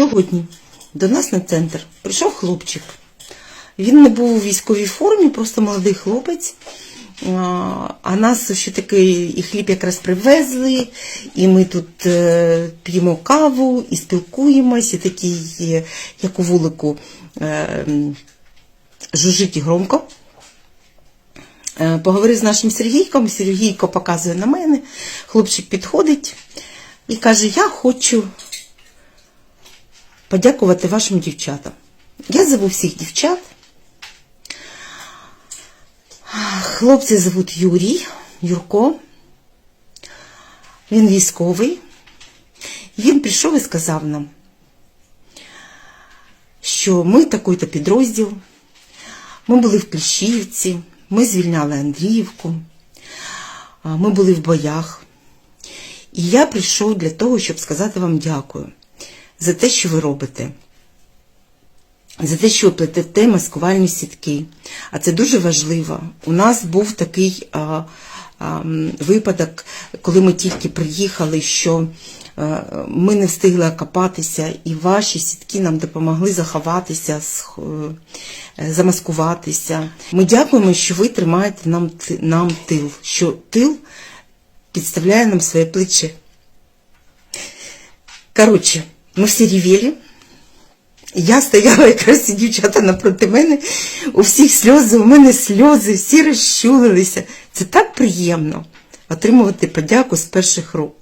Сьогодні до нас на центр прийшов хлопчик. Він не був у військовій формі, просто молодий хлопець. А нас ще такий і хліб якраз привезли, і ми тут е, п'ємо каву і спілкуємось, і такий, як у вулику, е, м, жужжить і громко. Е, Поговорив з нашим Сергійком, Сергійко показує на мене, хлопчик підходить і каже: Я хочу подякувати вашим дівчатам. Я зову всіх дівчат. Хлопця звуть Юрій, Юрко. Він військовий. Він прийшов і сказав нам, що ми такий-то підрозділ, ми були в Кліщівці, ми звільняли Андріївку, ми були в боях. І я прийшов для того, щоб сказати вам дякую за те, що ви робите. За те, що ви плетете маскувальні сітки. А це дуже важливо. У нас був такий а, а, випадок, коли ми тільки приїхали, що е, ми не встигли окопатися, і ваші сітки нам допомогли заховатися, е, замаскуватися. Ми дякуємо, що ви тримаєте нам, нам тил, що тил підставляє нам своє плече. Коротше, ми всі рівели. Я стояла якраз ці дівчата напроти мене, у всіх сльози, у мене сльози, всі розчулилися. Це так приємно отримувати подяку з перших рук.